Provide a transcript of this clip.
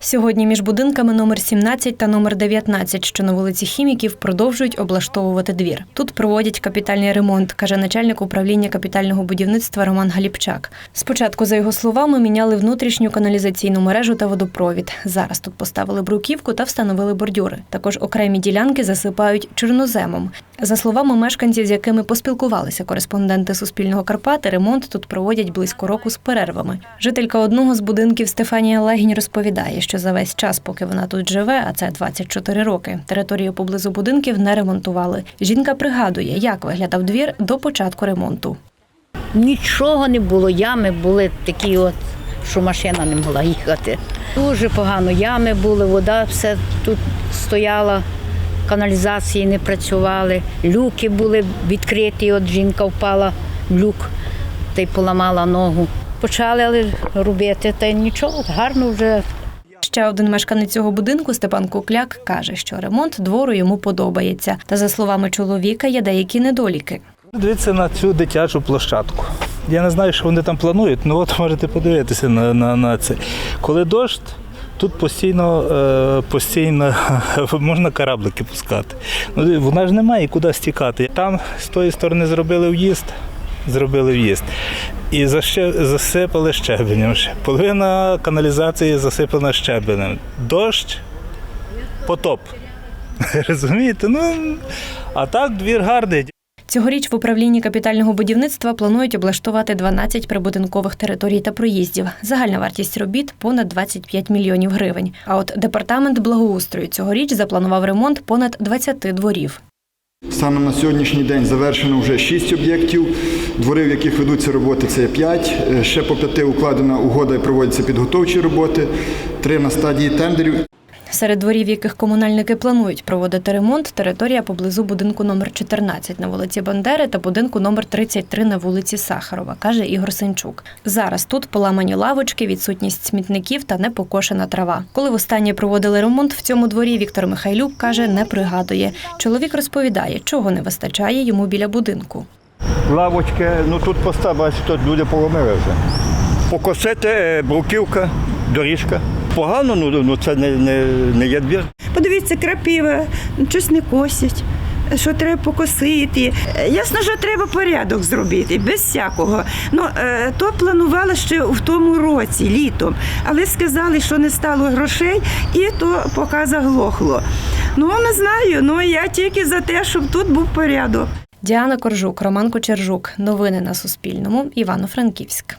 Сьогодні між будинками номер 17 та номер 19, що на вулиці Хіміків, продовжують облаштовувати двір. Тут проводять капітальний ремонт, каже начальник управління капітального будівництва Роман Галіпчак. Спочатку, за його словами, міняли внутрішню каналізаційну мережу та водопровід. Зараз тут поставили бруківку та встановили бордюри. Також окремі ділянки засипають чорноземом. За словами мешканців, з якими поспілкувалися кореспонденти Суспільного Карпати, ремонт тут проводять близько року з перервами. Жителька одного з будинків Стефанія Легінь розповідає, що за весь час, поки вона тут живе, а це 24 роки, територію поблизу будинків не ремонтували. Жінка пригадує, як виглядав двір до початку ремонту. Нічого не було, ями були такі, от, що машина не могла їхати. Дуже погано ями були, вода все тут стояла, каналізації не працювали, люки були відкриті, от жінка впала в люк та й поламала ногу. Почали але робити, та й нічого, гарно вже Ще один мешканець цього будинку Степан Кукляк каже, що ремонт двору йому подобається. Та за словами чоловіка, є деякі недоліки. Дивіться на цю дитячу площадку. Я не знаю, що вони там планують, ну от можете подивитися на, на, на це. Коли дощ, тут постійно, е, постійно можна кораблики пускати. Ну, вона ж немає куди стікати. Там з тої сторони зробили в'їзд, зробили в'їзд. І засипали щебенем. Половина каналізації засипана щебенем. Дощ, потоп. Розумієте? Ну, а так двір гарний. Цьогоріч в управлінні капітального будівництва планують облаштувати 12 прибудинкових територій та проїздів. Загальна вартість робіт понад 25 мільйонів гривень. А от департамент благоустрою цьогоріч запланував ремонт понад 20 дворів. Станом на сьогоднішній день завершено вже 6 об'єктів. Двори, в яких ведуться роботи, це 5. Ще по п'яти укладена угода і проводяться підготовчі роботи. Три на стадії тендерів. Серед дворів, яких комунальники планують проводити ремонт, територія поблизу будинку номер 14 на вулиці Бандери та будинку номер 33 на вулиці Сахарова, каже Ігор Сенчук. Зараз тут поламані лавочки, відсутність смітників та непокошена трава. Коли востаннє проводили ремонт в цьому дворі, Віктор Михайлюк каже, не пригадує. Чоловік розповідає, чого не вистачає йому біля будинку. лавочки, ну тут поста, бачите, тут люди поломили вже. Покосити, е, бруківка, доріжка. Погано, ну, ну це не, не, не є двір. Подивіться, крапива, щось не косять. Що треба покосити. Ясно, що треба порядок зробити, без всякого. Ну, е, то планували ще в тому році, літом, але сказали, що не стало грошей, і то поки заглохло. Ну, не знаю, ну я тільки за те, щоб тут був порядок. Діана Коржук, Роман Кочержук. Новини на Суспільному. Івано-Франківськ.